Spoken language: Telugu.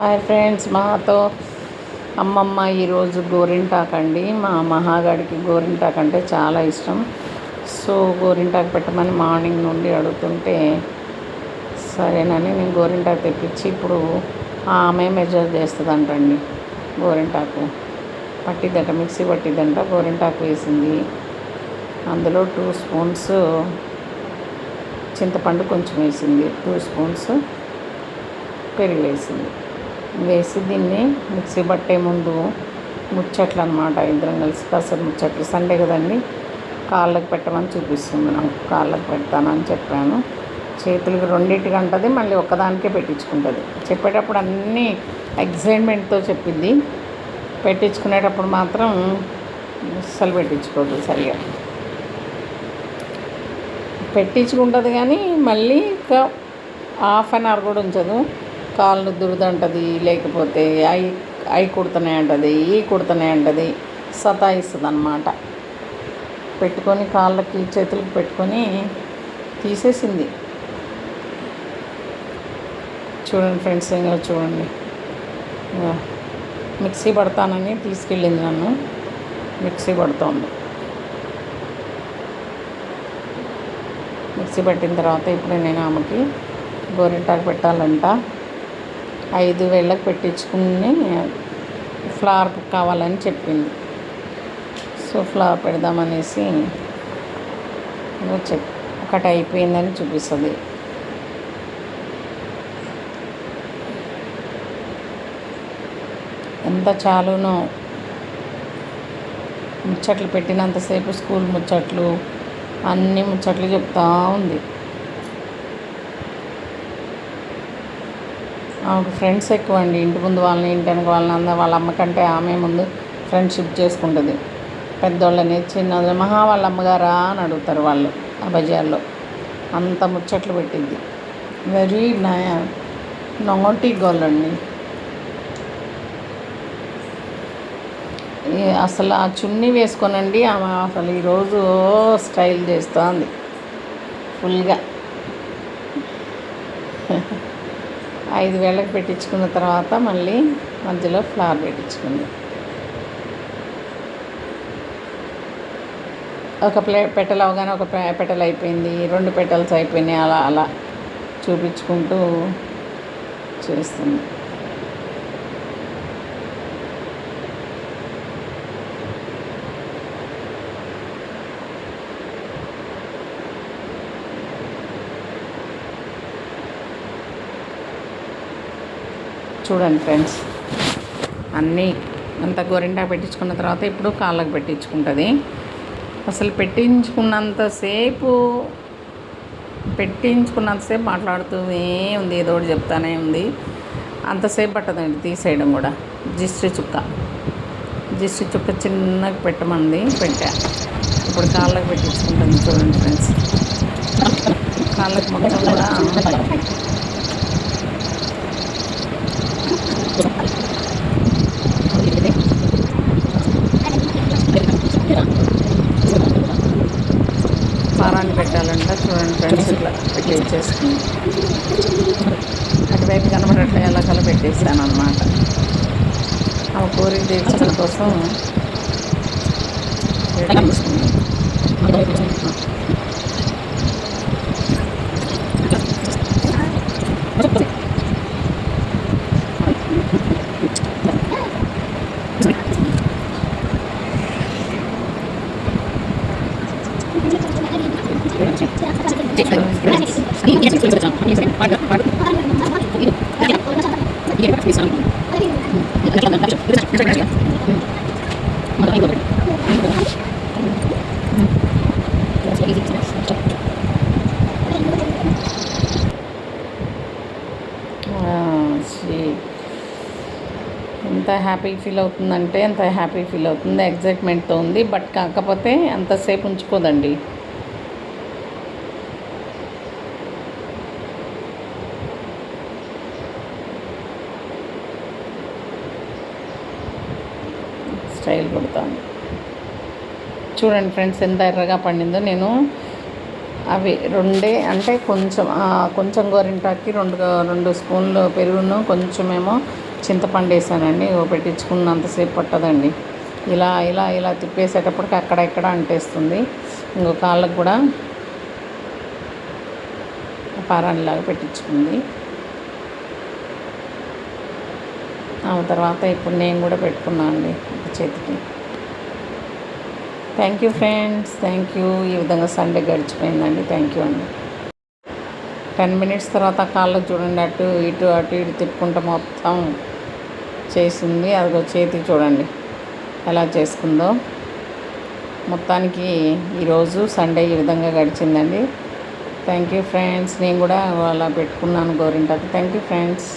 హాయ్ ఫ్రెండ్స్ మాతో అమ్మమ్మ ఈరోజు గోరింటాకు అండి. మా మహాగాడికి గోరింటాకు అంటే చాలా ఇష్టం. సో గోరింటాకు పెట్టమని మార్నింగ్ నుండి అడుగుతుంటే సరేనని నేను గోరింటాకు తెప్పించి ఇప్పుడు ఆమె మెజర్ చేస్తుందంటండి గోరింటాకు. పట్టిద్దంట మిక్సీ పట్టిద్దంట గోరింటాకు వేసింది. అందులో టూ స్పూన్స్ చింతపండు కొంచెం వేసింది టూ స్పూన్స్ పెరుగు వేసింది. వేసి దీన్ని మిక్సీ పట్టే ముందు ముచ్చట్లు అనమాట ఇద్దరం కలిసి కాసేపు ముచ్చట్లు. సండే కదండి. కాళ్ళకి పెట్టమని చూపిస్తుంది నాకు. కాళ్ళకి పెడతానని చెప్పాను. చేతులకు రెండింటికి అంటది మళ్ళీ ఒక్కదానికే పెట్టించుకుంటుంది. చెప్పేటప్పుడు అన్నీ ఎగ్జైట్మెంట్తో చెప్పింది. పెట్టించుకునేటప్పుడు మాత్రం అస్సలు పెట్టించుకోదు సరిగా. పెట్టించుకుంటుంది కానీ మళ్ళీ ఇంకా హాఫ్ అన్ అవర్ కూడా ఉంచదు. కాళ్ళు దురదంటది లేకపోతే అవి అవి కుడుతున్నాయి అంటది ఈ కుడుతున్నాయి అంటది సతాయిస్తుంది అనమాట పెట్టుకొని కాళ్ళకి చేతులకు పెట్టుకొని తీసేసింది. చూడండి ఫ్రెండ్స్ ఇంకా చూడండి. మిక్సీ పడతానని తీసుకెళ్ళింది నన్ను. మిక్సీ పడుతోంది. మిక్సీ పట్టిన తర్వాత ఇప్పుడు నేను ఆమెకి గోరింటాకు పెట్టాలంట. ఐదు వేలకు పెట్టించుకుని ఫ్లవర్ కావాలని చెప్పింది. సో ఫ్లవర్ పెడదామనేసి చెప్ ఒకటి అయిపోయిందని చూపిస్తుంది. ఎంత చాలునో. ముచ్చట్లు పెట్టినంతసేపు స్కూల్ ముచ్చట్లు అన్ని ముచ్చట్లు చెప్తా ఉంది. ఫ్రెండ్స్ ఎక్కువ అండి ఇంటి ముందు వాళ్ళని ఇంటి వెనక వాళ్ళని అందరూ వాళ్ళ అమ్మ కంటే ఆమె ముందు ఫ్రెండ్షిప్ చేసుకుంటుంది. పెద్దోళ్ళని చిన్న మహా వాళ్ళ అమ్మగారా అని అడుగుతారు వాళ్ళు ఆ బజార్లో. అంత ముచ్చట్లు పెట్టింది వెరీ నయా నోటి గోల్ అండి. అసలు ఆ చున్నీ వేసుకోనండి. ఆమె అసలు ఈరోజు స్టైల్ చేస్తోంది. ఫుల్గా. ఐదు వేలకు పెట్టించుకున్న తర్వాత మళ్ళీ మధ్యలో ఫ్లవర్ పెట్టించుకుంది. ఒక ప్లే పెట్టలు అవగానే ఒక పెట్టలు అయిపోయింది రెండు పెటల్స్ అయిపోయినాయి అలా అలా చూపించుకుంటూ చేస్తుంది. చూడండి ఫ్రెండ్స్. అన్నీ అంత గోరింటా పెట్టించుకున్న తర్వాత ఇప్పుడు కాళ్ళకు పెట్టించుకుంటుంది. అసలు పెట్టించుకున్నంతసేపు పెట్టించుకున్నంతసేపు మాట్లాడుతూనే ఉంది ఏదో ఒకటి చెప్తానే ఉంది. అంతసేపు పట్టదండి తీసేయడం కూడా. జిస్ట్రి చుక్క. జిస్ట్రి చుక్క చిన్నగా పెట్టమంది పెట్టా. ఇప్పుడు కాళ్ళకు పెట్టించుకుంటుంది చూడండి ఫ్రెండ్స్. కాళ్ళకి మొత్తం కూడా పారాన్ని పెట్టాలంట చూడండి ఫ్రెండ్స్ ఇట్లా పెట్టి అటువైపు కనబడట్లే ఎలా కల పెట్టేసాను అనమాట ఆ కోరిక తీర్చడం కోసం పెట్టేసుకున్నాను ఎంత హ్యాపీ ఫీల్ అవుతుందంటే ఎంత హ్యాపీ ఫీల్ అవుతుంది ఎగ్జైట్మెంట్తో ఉంది. బట్ కాకపోతే అంతసేపు ఉంచుకోదండి. స్టైల్ కొడతాను. చూడండి ఫ్రెండ్స్ ఎంత ఎర్రగా పండిందో. నేను అవి రెండే అంటే కొంచెం కొంచెం గోరింటాకి రెండు రెండు స్పూన్లు పెరుగును కొంచెమేమో చింతపండు వేసానండి పెట్టించుకున్నంతసేపు పట్టదండి. ఇలా ఇలా ఇలా తిప్పేసేటప్పటికి అక్కడ ఇక్కడ అంటేస్తుంది. ఇంకో కాళ్ళకు కూడా పారాణిలాగా పెట్టించుకుంది. ఆ తర్వాత ఇప్పుడు నేను కూడా పెట్టుకున్నాను అండి ఒక చేతికి. Thank you friends thank you ఈ విధంగా సండే గడిచిపోయిందండి. థ్యాంక్ యూ అండి. టెన్ మినిట్స్ తర్వాత కాళ్ళకు చూడండి అటు ఇటు అటు ఇటు తిప్పుకుంటూ మొత్తం చేసింది. అదిగో చేతికి చూడండి ఎలా చేసుకుందో. మొత్తానికి ఈరోజు సండే ఈ విధంగా గడిచిందండి. థ్యాంక్ యూ ఫ్రెండ్స్ నేను కూడా అలా పెట్టుకున్నాను గోరింటాకు. Thank you friends